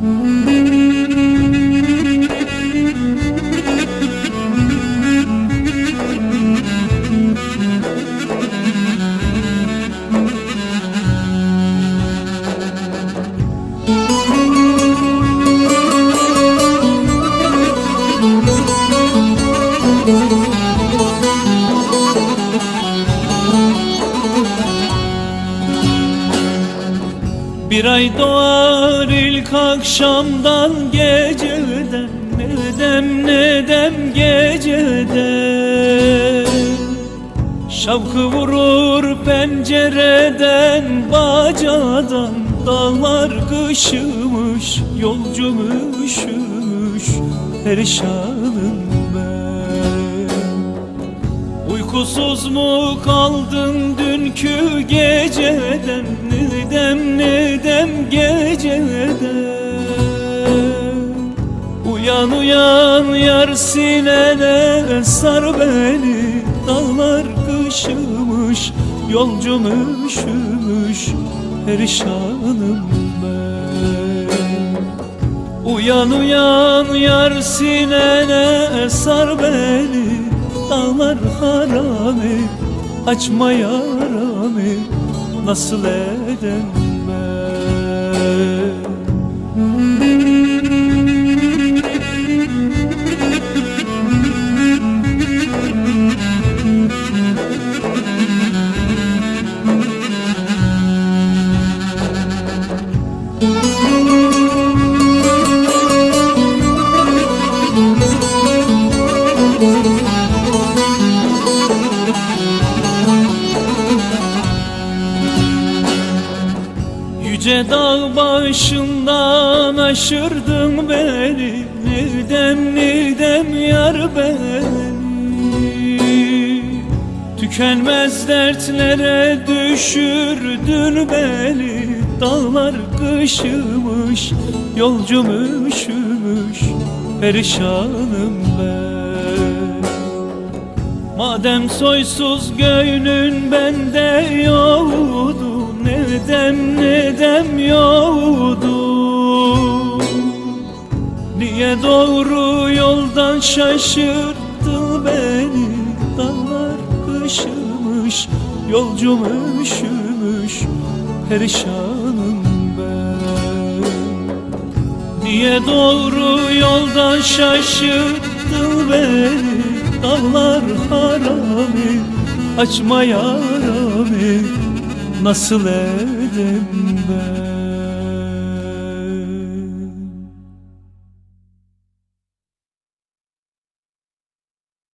Mm-hmm. Bir ay doğar ilk akşamdan geceden. Nedem nedem geceden. Şavkı vurur pencereden bacadan. Dağlar kışımış yolcumuşmuş Perişanım ben. Uykusuz mu kaldın dünkü geceden? Nedem nedem geceden Uyan uyan yar sinene sar beni. Dağlar kışımış yolcumuşmuş Perişanım ben. Uyan uyan yar sinene sar beni. Dağlar harami açma yaramı Nasıl edem ben Yüce dağ başından aşırdın beni Nidem nidem yar beni. Tükenmez dertlere düşürdün beni Dağlar kışımış yolcumuşmuş Perişanım ben. Madem soysuz göğünün bende yoktu Niye doğru yoldan şaşırttın beni? Dağlar kışımış yolcumuşmuş Perişanım ben. Niye doğru yoldan şaşırttın beni? Dağlar harami açma yaramı Nasıl edem ben